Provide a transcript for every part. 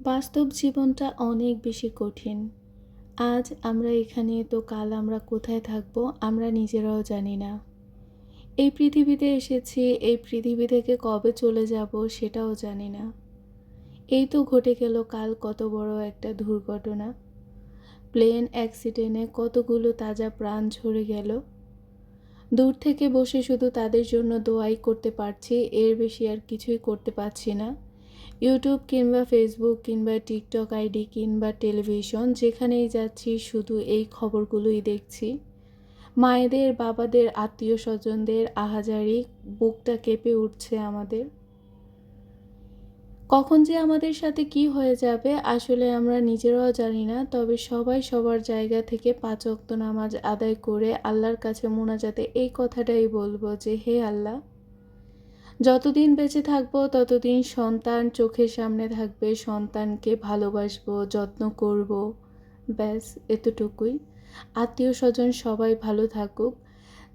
বাস্তব জীবনটা অনেক বেশি কঠিন। আজ আমরা এখানে, তো কাল আমরা কোথায় থাকব আমরা নিজেরাও জানি না। এই পৃথিবীতে এসেছি, এই পৃথিবী থেকে কবে চলে যাব সেটাও জানি না। এই তো ঘটে গেল কাল কত বড় একটা দুর্ঘটনা। প্লেন অ্যাক্সিডেন্টে কতগুলো তাজা প্রাণ ঝরে গেল। দূর থেকে বসে শুধু তাদের জন্য দোয়াই করতে পারছি, এর বেশি আর কিছুই করতে পারছি না। ইউটিউব কিংবা ফেসবুক কিংবা টিকটক আইডি কিংবা টেলিভিশন যেখানেই যাচ্ছি শুধু এই খবরগুলোই দেখছি। মায়েদের, বাবাদের আত্মীয় স্বজনদের আহাজারি, বুকটা কেঁপে উঠছে আমাদের। কখন যে আমাদের সাথে কি হয়ে যাবে, আসলে আমরা নিজেরাও জানি না, তবে সবাই সবার জায়গা থেকে পাঁচ অক্ত নামাজ আদায় করে আল্লাহর কাছে মোনাজাতে এই কথাটাই বলব যে, হে আল্লাহ যতদিন বেঁচে থাকব, ততদিন সন্তান চোখের সামনে থাকবে, সন্তানকে ভালোবাসবো, যত্ন করব। ব্যাস, এতটুকুই। আত্মীয় স্বজন সবাই ভালো থাকুক।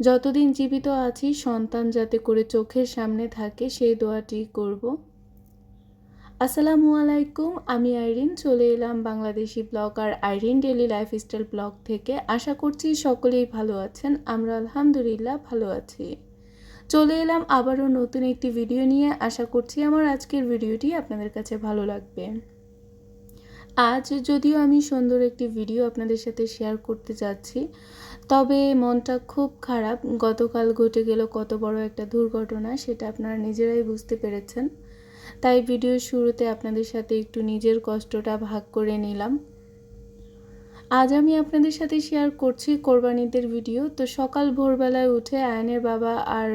যতদিন জীবিত আছি, সন্তান যাতে করে চোখের সামনে থাকে, সেই দোয়াটি করব। আসসালামু আলাইকুম, আমি আইরিন। চলে এলাম বাংলাদেশি ব্লগ আর আইরিন ডেলি লাইফস্টাইল ব্লগ থেকে। আশা করছি সকলেই ভালো আছেন। আমরা আলহামদুলিল্লাহ ভালো আছি। চলে এলাম আবারও নতুন একটি ভিডিও নিয়ে। আশা করছি আমার আজকের ভিডিওটি আপনাদের কাছে ভালো লাগবে। আজ যদিও আমি সুন্দর একটি ভিডিও আপনাদের সাথে শেয়ার করতে যাচ্ছি, তবে মনটা খুব খারাপ। গতকাল ঘটে গেল কত বড় একটা দুর্ঘটনা, সেটা আপনারা নিজেরাই বুঝতে পেরেছেন। তাই ভিডিওর শুরুতে আপনাদের সাথে একটু নিজের কষ্টটা ভাগ করে নিলাম। আজ আমি আপনাদের সাথে শেয়ার করছি কোরবানিদের ভিডিও তো সকাল ভোরবেলায় উঠে আয়নের বাবা আর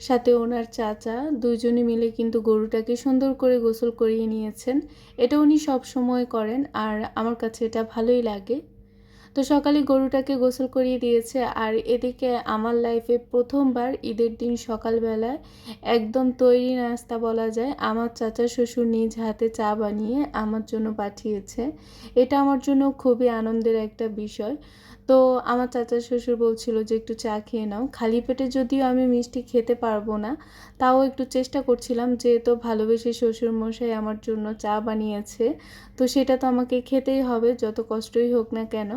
সাথে ওনার চাচা দুইজনে মিলে কিন্তু গরুটাকে সুন্দর করে গোসল করিয়ে নিয়েছেন। এটা উনি সব সময় করেন আর আমার কাছে এটা ভালোই লাগে। তো সকালে গরুটাকে গোসল করিয়ে দিয়েছে। আর এদিকে আমার লাইফে প্রথমবার ঈদের দিন সকালবেলায় একদম তৈরি নাস্তা বলা যায়। আমার চাচা শ্বশুর নিজ হাতে চা বানিয়ে আমার জন্য পাঠিয়েছে। এটা আমার জন্য খুবই আনন্দের একটা বিষয়। তো আমার চাচা শ্বশুর বলছিল যে একটু চা খেয়ে নাও। খালি পেটে যদিও আমি মিষ্টি খেতে পারব না, তাও একটু চেষ্টা করছিলাম যেহেতু ভালোবেসে শ্বশুর মশাই আমার জন্য চা বানিয়েছে, তো সেটা তো আমাকে খেতেই হবে, যত কষ্টই হোক না কেন।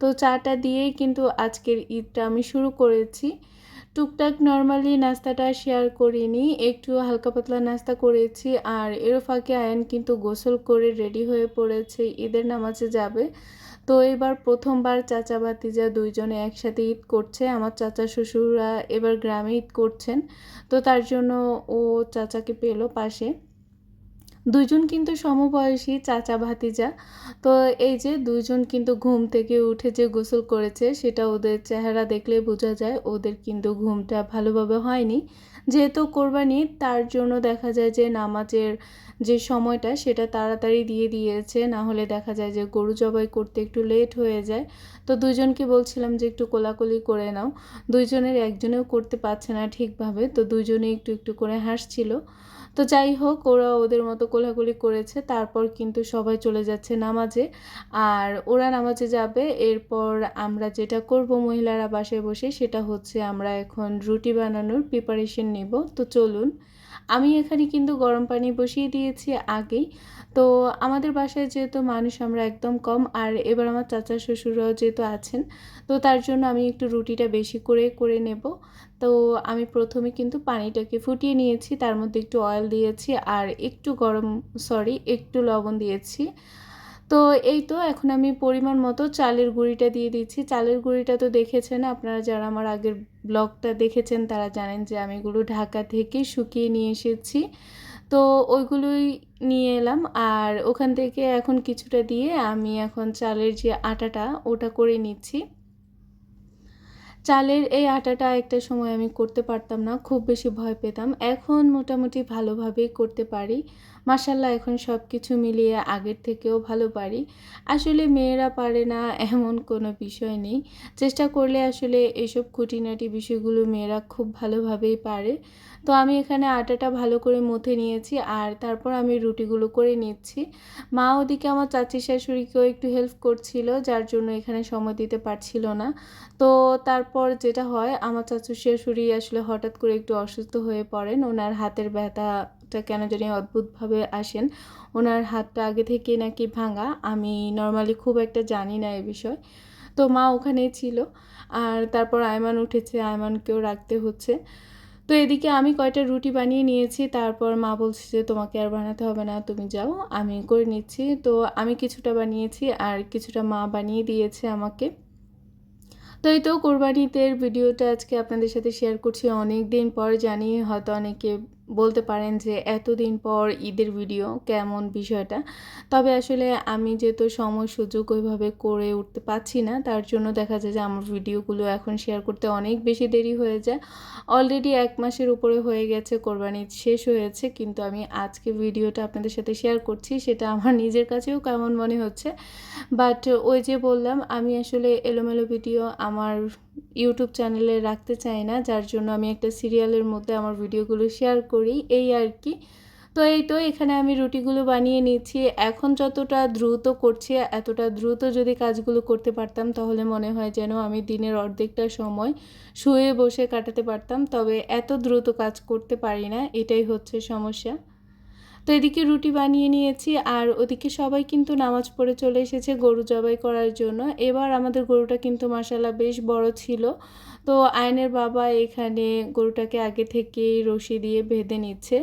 তো চাটা দিয়েই কিন্তু আজকের ঈদটা আমি শুরু করেছি। টুকটাক নর্মালি নাস্তাটা শেয়ার করিনি, একটু হালকা পাতলা নাস্তা করেছি আর এর ফাঁকে আয়ন কিন্তু গোসল করে রেডি হয়ে পড়েছে, ঈদের নামাজে যাবে। তো এবার প্রথমবার চাচা ভাতিজা দুইজনে একসাথে ঈদ করছে। আমার চাচা শ্বশুররা এবার গ্রামে ঈদ করছেন। তো তার জন্য ও চাচাকে পেল পাশে। দুইজন কিন্তু সমবয়সী চাচা ভাতিজা। তো এই যে দুইজন কিন্তু ঘুম থেকে উঠে যে গোসল করেছে, সেটা ওদের চেহারা দেখলে বোঝা যায় ওদের কিন্তু ঘুমটা ভালোভাবে হয়নি। যেহেতু কোরবানি, তার জন্য দেখা যায় যে নামাজের যে সময়টা, সেটা তাড়াতাড়ি দিয়ে দিয়েছে। না হলে দেখা যায় যে গরু জবাই করতে একটু লেট হয়ে যায়। তো দুইজনকে বলছিলাম যে একটু কোলাকুলি করে নাও। দুইজনের একজনেও করতে পারছে না ঠিকভাবে, তো দুইজনে একটু একটু করে হাসছিল। তো যাই হোক, ওরা ওদের মতো কোলাকুলি করেছে। তারপর কিন্তু সবাই চলে যাচ্ছে নামাজে। আর ওরা নামাজে যাবে। এরপর আমরা যেটা করব মহিলারা বাসায় বসে, সেটা হচ্ছে আমরা এখন রুটি বানানোর প্রিপারেশন নেব। তো চলুন আমি এখানে কিন্তু গরম পানি বসিয়ে দিয়েছি আগেই। তো আমাদের বাসায় যেহেতু মানুষ আমরা একদম কম, আর এবার আমার চাচা শ্বশুররাও যেহেতু আছেন, তো তার জন্য আমি একটু রুটিটা বেশি করে করে নেব। তো আমি প্রথমে কিন্তু পানিটাকে ফুটিয়ে নিয়েছি, তার মধ্যে একটু অয়েল দিয়েছি, আর একটু গরম সরি একটু লবণ দিয়েছি। তো এই তো এখন আমি পরিমাণ মতো চালের গুঁড়িটা দিয়ে দিচ্ছি। চালের গুঁড়িটা তো দেখেছেন, আপনারা যারা আমার আগের ব্লগটা দেখেছেন তারা জানেন যে আমি এগুলো ঢাকা থেকে শুকিয়ে নিয়ে এসেছি। তো ওইগুলোই নিয়ে এলাম আর ওখান থেকে এখন কিছুটা দিয়ে আমি এখন চালের যে আটাটা ওটা করে নিচ্ছি। চালের এই আটাটা একটা সময় আমি করতে পারতাম না, খুব বেশি ভয় পেতাম। এখন মোটামুটি ভালোভাবেই করতে পারি। মাসাল্লাহ এখন সব কিছু মিলিয়ে আগের থেকেও ভালো পারি। আসলে মেয়েরা পারে না এমন কোনো বিষয় নেই। চেষ্টা করলে আসলে এইসব খুঁটিনাটি বিষয়গুলো মেয়েরা খুব ভালোভাবেই পারে। তো আমি এখানে আটাটা ভালো করে মথে নিয়েছি আর তারপর আমি রুটিগুলো করে নিচ্ছি। মা ওদিকে আমার চাচি শাশুড়িকেও একটু হেল্প করছিল, যার জন্য এখানে সময় দিতে পারছিল না। তো তারপর যেটা হয়, আমার চাচু শাশুড়ি আসলে হঠাৎ করে একটু অসুস্থ হয়ে পড়েন। ওনার হাতের ব্যথা হাতটা কেন জানি অদ্ভুতভাবে আসেন। ওনার হাতটা আগে থেকে নাকি ভাঙা। আমি নর্মালি খুব একটা জানি না এ বিষয়। তো মা ওখানেই ছিল। আর তারপর আয়মান উঠেছে। আয়মানকেও রাখতে হচ্ছে। তো এদিকে আমি কয়টা রুটি বানিয়ে নিয়েছি। তারপর মা বলছে যে, তোমাকে আর বানাতে হবে না, তুমি যাও। আমি করে নিচ্ছি। তো আমি কিছুটা বানিয়েছি আর কিছুটা মা বানিয়ে দিয়েছে আমাকে। তো এই তো কোরবানিদের ভিডিওটা আজকে আপনাদের সাথে শেয়ার করছি। অনেক দিন পর জানি, হয়তো অনেকে বলতে পারেন যে এতদিন পর ঈদের ভিডিও কেমন বিষয়টা? তবে আসলে আমি যেহেতু সময়, সুযোগ ওইভাবে করে উঠতে পারছি না, তার জন্য দেখা যায় যে আমার ভিডিওগুলো এখন শেয়ার করতে অনেক বেশি দেরি হয়ে যায়। অলরেডি এক মাসের উপরে হয়ে গেছে, কোরবানি শেষ হয়েছে, কিন্তু আমি আজকে ভিডিওটা আপনাদের সাথে শেয়ার করছি, সেটা আমার নিজের কাছেও কেমন মনে হচ্ছে? বাট ওই যে বললাম, আমি আসলে এলোমেলো ভিডিও আমার ইউটিউব চ্যানেলে রাখতে চাই না, যার জন্য আমি একটা সিরিয়ালের মধ্যে আমার ভিডিওগুলো শেয়ার করি, এই আর কি। তো এই তো এখানে আমি রুটিগুলো বানিয়ে নিচ্ছি। এখন যতটা দ্রুত করছি, এতটা দ্রুত যদি কাজগুলো করতে পারতাম, তাহলে মনে হয় যেন আমি দিনের অর্ধেকটা সময় শুয়ে বসে কাটাতে পারতাম। তবে এত দ্রুত কাজ করতে পারি না, এটাই হচ্ছে সমস্যা। তো এদিকে রুটি বানিয়ে নিয়েছি আর ওদিকে সবাই কিন্তু নামাজ পড়ে চলে এসেছে গরু জবাই করার জন্য। এবার আমাদের গরুটা কিন্তু মাসাল্লাহ বেশ বড় ছিল। তো আয়নের বাবা এখানে গরুটাকে আগে থেকেই রশি দিয়ে বেঁধে নিচ্ছে।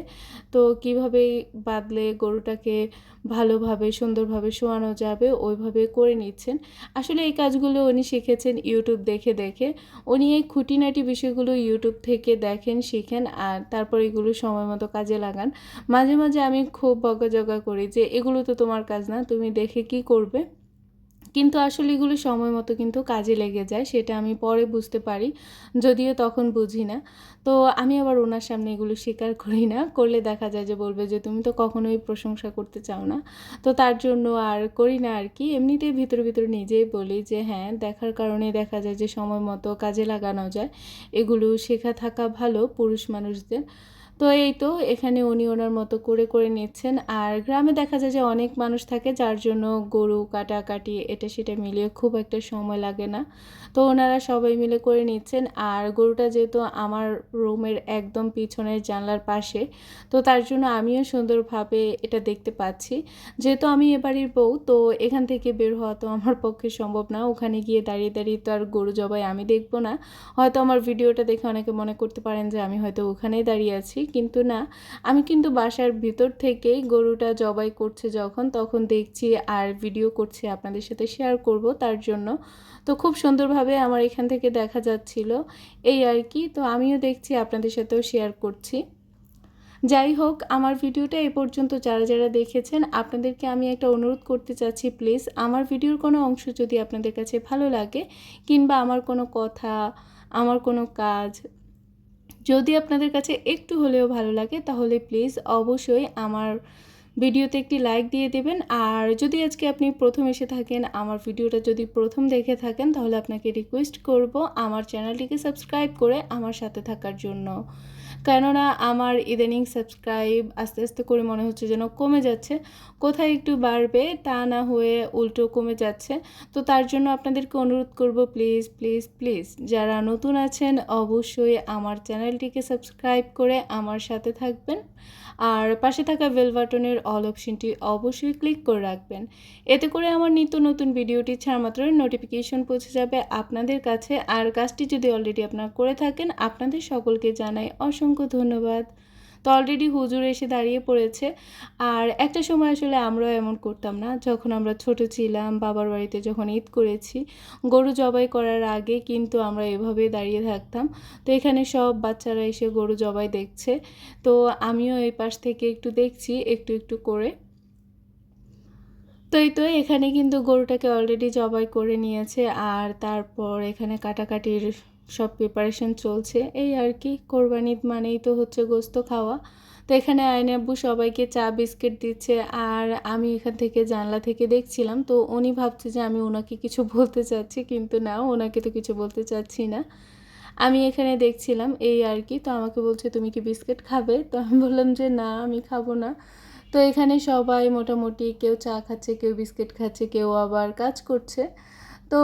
তো কীভাবে বাঁধলে গরুটাকে ভালোভাবে, সুন্দরভাবে শোয়ানো যাবে ওইভাবে করে নিচ্ছেন। আসলে এই কাজগুলো উনি শিখেছেন ইউটিউব দেখে দেখে। উনি এই খুঁটিনাটি বিষয়গুলো ইউটিউব থেকে দেখেন, শিখেন আর তারপর এগুলো সময় মতো কাজে লাগান। মাঝে মাঝে আমি খুব বকাঝকা করি যে, এগুলো তো তোমার কাজ না, তুমি দেখে কি করবে? কিন্তু আসলে এগুলো সময় মতো কিন্তু কাজে লেগে যায়, সেটা আমি পরে বুঝতে পারি, যদিও তখন বুঝি না। তো আমি আবার ওনার সামনে এগুলো স্বীকার করি না, করলে দেখা যায় যে বলবে যে, তুমি তো কখনোই প্রশংসা করতে চাও না। তো তার জন্য আর করি না আর কি। এমনিতেই ভিতরে ভিতরে নিজেই বলি যে হ্যাঁ দেখার কারণে দেখা যায় যে সময় মতো কাজে লাগানো যায়। এগুলো শেখা থাকা ভালো পুরুষ মানুষদের। তো এই তো, এখানে উনি ওনার মতো করে করে নিচ্ছেন। আর গ্রামে দেখা যায় যে অনেক মানুষ থাকে যার জন্য গরু কাটাকাটি, এটা সেটা মিলিয়ে খুব একটা সময় লাগে না। তো ওনারা সবাই মিলে করে নিচ্ছেন। আর গরুটা যেহেতু আমার রুমের একদম পিছনের জানলার পাশে, তো তার জন্য আমিও সুন্দরভাবে এটা দেখতে পাচ্ছি। যেহেতু আমি এবারের বউ, তো এখান থেকে বের হওয়া তো আমার পক্ষে সম্ভব না। ওখানে গিয়ে দাঁড়িয়ে দাঁড়িয়ে তো আর গরু জবাই আমি দেখব না। হয়তো আমার ভিডিওটা দেখে অনেকে মনে করতে পারেন যে আমি হয়তো ওখানেই দাঁড়িয়ে আছি। কিন্তু না। আমি কিন্তু বাসার ভিতর থেকেই গরুটা জবাই করছে যখন, তখন দেখছি আর ভিডিও করছি, আপনাদের সাথে শেয়ার করব তার জন্য। তো খুব সুন্দরভাবে আমার এখান থেকে দেখা যাচ্ছিল। এই আর কি, তো আমিও দেখছি, আপনাদের সাথেও শেয়ার করছি। যাই হোক, আমার ভিডিওটা এ পর্যন্ত যারা যারা দেখেছেন, আপনাদেরকে আমি একটা অনুরোধ করতে চাচ্ছি প্লিজ আমার ভিডিওর কোনো অংশ যদি আপনাদের কাছে ভালো লাগে, কিংবা আমার কোনো কথা, আমার কোনো কাজ যদি আপনাদের কাছে একটু হলেও ভালো লাগে, তাহলে প্লিজ অবশ্যই আমার ভিডিওতে একটি লাইক দিয়ে দেবেন। আর যদি আজকে আপনি প্রথম এসে থাকেন, আমার ভিডিওটা যদি প্রথম দেখে থাকেন, তাহলে আপনাকে রিকোয়েস্ট করব আমার চ্যানেলটিকে সাবস্ক্রাইব করে আমার সাথে থাকার জন্য। কেননা আমার ইদানিং সাবস্ক্রাইব আস্তে আস্তে করে মনে হচ্ছে যেন কমে যাচ্ছে। কোথায় একটু বাড়বে তা না হয়ে উল্টো কমে যাচ্ছে। তো তার জন্য আপনাদেরকে অনুরোধ করব প্লিজ প্লিজ প্লিজ যারা নতুন আছেন, অবশ্যই আমার চ্যানেলটিকে সাবস্ক্রাইব করে আমার সাথে থাকবেন। আর পাশে থাকা বেল বাটনের অল অপশনটি অবশ্যই ক্লিক করে রাখবেন। এতে করে আমার নিত্য নতুন ভিডিওটি ছাড়া মাত্র নোটিফিকেশন পৌঁছে যাবে আপনাদের কাছে। আর কাজটি যদি অলরেডি আপনারা করে থাকেন, আপনাদের সকলকে জানাই অসংখ্য ধন্যবাদ। তো অলরেডি হুজুর এসে দাঁড়িয়ে পড়েছে। আর একটা সময় আসলে আমরাও এমন করতাম না, যখন আমরা ছোট ছিলাম, বাবার বাড়িতে যখন ঈদ করেছি, গরু জবাই করার আগে কিন্তু আমরা এভাবে দাঁড়িয়ে থাকতাম। তো এখানে সব বাচ্চারা এসে গরু জবাই দেখছে। তো আমিও এই পাশ থেকে একটু দেখছি, একটু একটু করে। তো এই তো, এখানে কিন্তু গরুটাকে অলরেডি জবাই করে নিয়েছে। আর তারপর এখানে কাটাকাটির সব প্রিপারেশন চলছে। এই আর কি কোরবানি মানেই তো হচ্ছে গোস্ত খাওয়া। তো এখানে আইনে আব্বু সবাইকে চা, বিস্কিট দিচ্ছে আর আমি এখান থেকে জানলা থেকে দেখছিলাম। তো উনি ভাবছে যে আমি ওনাকে কিছু বলতে চাচ্ছি, কিন্তু না ওনাকে তো কিছু বলতে চাচ্ছি না। আমি এখানে দেখছিলাম এই আর কি তো আমাকে বলছে, তুমি কি বিস্কিট খাবে? তো আমি বললাম যে, না, আমি খাব না। তো এখানে সবাই মোটামুটি কেউ চা খাচ্ছে, কেউ বিস্কিট খাচ্ছে, কেউ আবার কাজ করছে। তো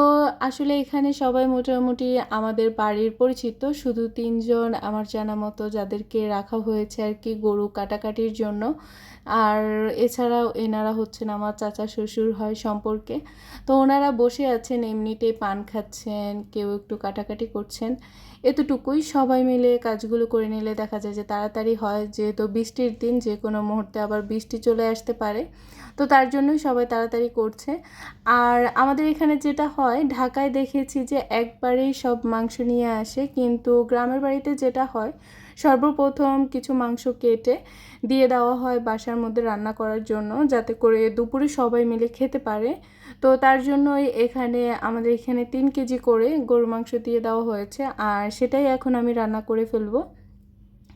আসলে এখানে সবাই মোটামুটি আমাদের বাড়ির পরিচিত। শুধু তিনজন আমার জানা মতো যাদেরকে রাখা হয়েছে আর কি গরু কাটাকাটির জন্য। আর এছাড়াও এনারা হচ্ছেন আমার চাচা শ্বশুর হয় সম্পর্কে। তো ওনারা বসে আছেন, এমনিতেই পান খাচ্ছেন, কেউ একটু কাটাকাটি করছেন। এতটুকুই সবাই মিলে কাজগুলো করে নিলে দেখা যায় যে তাড়াতাড়ি হয়, যেহেতু বৃষ্টির দিন, যে কোনো মুহূর্তে আবার বৃষ্টি চলে আসতে পারে। তো তার জন্যই সবাই তাড়াতাড়ি করছে। আর আমাদের এখানে যেটা হয়, ঢাকায় দেখেছি যে একবারেই সব মাংস নিয়ে আসে, কিন্তু গ্রামের বাড়িতে যেটা হয় সর্বপ্রথম কিছু মাংস কেটে দিয়ে দেওয়া হয় বাসার মধ্যে রান্না করার জন্য, যাতে করে দুপুরে সবাই মিলে খেতে পারে। তো তার জন্যই এখানে আমাদের এখানে তিন কেজি করে গরু মাংস দিয়ে দেওয়া হয়েছে, আর সেটাই এখন আমি রান্না করে ফেলব।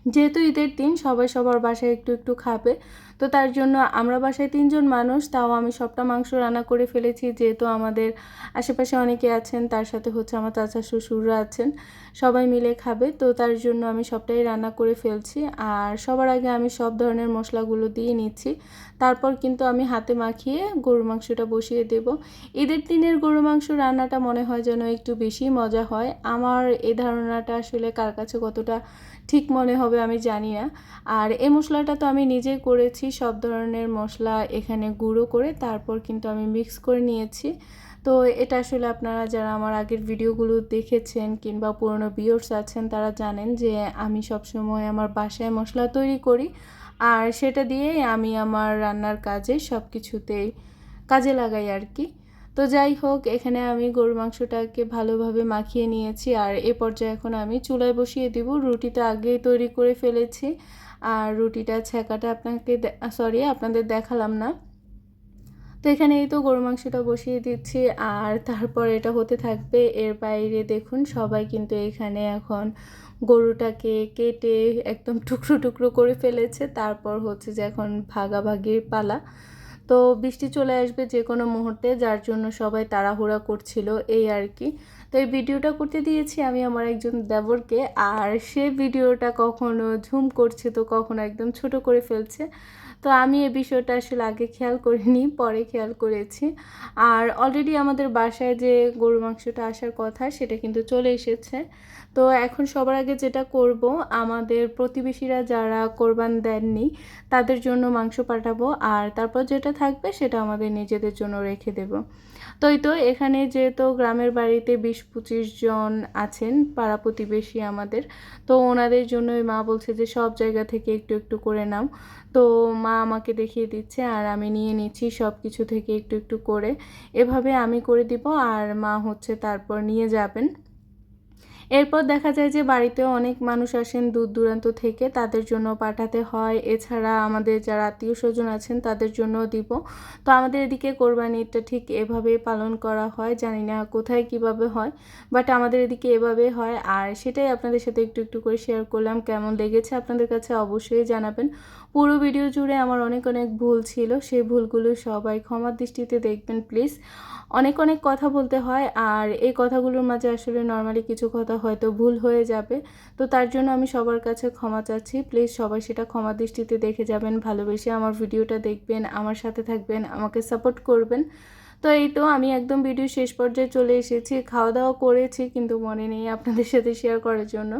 যেহেতু ঈদের দিন, সবাই সবার বাসায় একটু একটু খাবে। তো তার জন্য আমরা বাসায় তিনজন মানুষ, তাও আমি সবটা মাংস রান্না করে ফেলেছি। যেহেতু আমাদের আশেপাশে অনেকে আছেন, তার সাথে হচ্ছে আমার চাচা শ্বশুররা আছেন, সবাই মিলে খাবে। তো তার জন্য আমি সবটাই রান্না করে ফেলছি। আর সবার আগে আমি সব ধরনের মশলাগুলো দিয়ে নিচ্ছি। তারপর কিন্তু আমি হাতে মাখিয়ে গরু মাংসটা বসিয়ে দেব। ঈদের দিনের গরু মাংস রান্নাটা মনে হয় যেন একটু বেশি মজা হয়। আমার এই ধারণাটা আসলে কার কাছে কতটা ঠিক মনে হবে আমি জানি না। আর এই মশলাটা তো আমি নিজেই করেছি, সব ধরনের মশলা এখানে গুঁড়ো করে তারপর কিন্তু আমি মিক্স করে নিয়েছি। তো এটা আসলে আপনারা যারা আমার আগের ভিডিওগুলো দেখেছেন কিংবা পুরনো বিয়র্স আছেন তারা জানেন যে আমি সবসময় আমার বাসায় মশলা তৈরি করি। আর সেটা দিয়েই আমি আমার রান্নার কাজে সব কিছুতেই কাজে লাগাই আর কি। তো যাই হোক, এখানে আমি গরুর মাংসটাকে ভালোভাবে মাখিয়ে নিয়েছি আর এ পর্যায়ে এখন আমি চুলায় বসিয়ে দিব। রুটিটা আগেই তৈরি করে ফেলেছি আর রুটিটা ছেঁকাটা আপনাকে সরি আপনাদের দেখালাম না। তো এখানে এই তো গরু মাংসটা বসিয়ে দিচ্ছি আর তারপর এটা হতে থাকবে। এর বাইরে দেখুন, সবাই কিন্তু এখানে এখন গরুটাকে কেটে একদম টুকরো টুকরো করে ফেলেছে। তারপর হচ্ছে যে এখন ভাগাভাগির পালা। তো বৃষ্টি চলে আসবে যে কোনো মুহূর্তে, যার জন্য সবাই তাড়াহুড়া করছিল এই আর কি। তো এই ভিডিওটা করতে দিয়েছি আমি আমার একজন দেবরকে, আর সে ভিডিওটা কখনো ঝুম করছে তো কখনো একদম ছোট করে ফেলছে। তো আমি এ বিষয়টা আসলে আগে খেয়াল করিনি, পরে খেয়াল করেছি। আর অলরেডি আমাদের বাসায় যে গরু মাংসটা আসার কথা সেটা কিন্তু চলে এসেছে। তো এখন সবার আগে যেটা করব, আমাদের প্রতিবেশীরা যারা কোরবান দেননি তাদের জন্য মাংস পাঠাবো, আর তারপর যেটা থাকবে সেটা আমাদের নিজেদের জন্য রেখে দেব। তো এই তো এখানে যেহেতু গ্রামের বাড়িতে বিশ পঁচিশ জন আছেন, পাড়া প্রতিবেশী আমাদের, তো ওনাদের জন্যই মা বলছে যে সব জায়গা থেকে একটু একটু করে নাও। তো মা আমাকে দেখিয়ে দিচ্ছে আর আমি নিয়ে নিচ্ছি সব কিছু থেকে একটু একটু করে। এভাবে আমি করে দিব আর মা হচ্ছে তারপর নিয়ে যাবেন। এরপর দেখা যায় যে বাড়িতেও অনেক মানুষ আসেন দূর দূরান্ত থেকে, তাদের জন্য পাঠাতে হয়। এছাড়া আমাদের যারা আত্মীয় স্বজন আছেন, তাদের জন্য দিব। তো আমাদের এদিকে কোরবানিটা ঠিক এভাবে পালন করা হয়। জানি না কোথায় কীভাবে হয় বাট আমাদের এদিকে এভাবে হয়। আর সেটাই আপনাদের সাথে একটু একটু করে শেয়ার করলাম। কেমন লেগেছে আপনাদের কাছে অবশ্যই জানাবেন। পুরো ভিডিও জুড়ে আমার অনেক অনেক ভুল ছিল, সেই ভুলগুলো সবাই ক্ষমার দৃষ্টিতে দেখবেন প্লিজ অনেক অনেক কথা বলতে হয় আর এই কথাগুলোর মাঝে আসলে নর্মালি কিছু কথা হয়তো ভুল হয়ে যাবে। তো তার জন্য আমি সবার কাছে ক্ষমা চাচ্ছি প্লিজ সবাই সেটা ক্ষমা দৃষ্টিতে দেখে যাবেন, ভালোবেসে আমার ভিডিওটা দেখবেন, আমার সাথে থাকবেন, আমাকে সাপোর্ট করবেন। তো এই তো আমি একদম ভিডিও শেষ পর্যায়ে চলে এসেছি খাওয়া দাওয়া করেছি কিন্তু মনে নেই আপনাদের সাথে শেয়ার করার জন্য।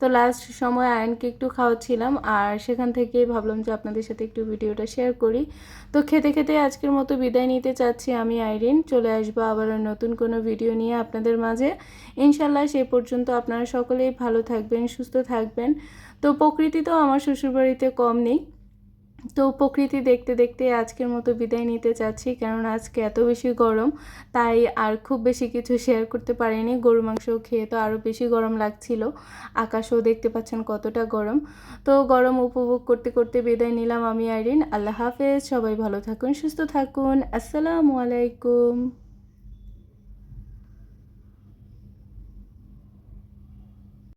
তো লাস্ট সময় আয়নকে একটু খাওয়াচ্ছিলাম আর সেখান থেকেই ভাবলাম যে আপনাদের সাথে একটু ভিডিওটা শেয়ার করি। তো খেতে খেতে আজকের মতো বিদায় নিতে চাচ্ছি আমি আইরিন, চলে আসব আবার নতুন কোনো ভিডিও নিয়ে আপনাদের মাঝে। ইনশাল্লাহ সেই পর্যন্ত আপনারা সকলেই ভালো থাকবেন, সুস্থ থাকবেন। তো প্রকৃতি তো আমার শ্বশুরবাড়িতে কম নেই তো প্রকৃতি দেখতে দেখতে আজকের মতো বিদায় নিতে চাচ্ছি, কারণ আজকে এত বেশি গরম, তাই আর খুব বেশি কিছু শেয়ার করতে পারিনি। গরু মাংস খেয়ে তো আরও বেশি গরম লাগছিল। আকাশও দেখতে পাচ্ছেন কতটা গরম। তো গরম উপভোগ করতে করতে বিদায় নিলাম আমি আইরিন। আল্লাহ হাফেজ। সবাই ভালো থাকুন, সুস্থ থাকুন। আসসালামু আলাইকুম।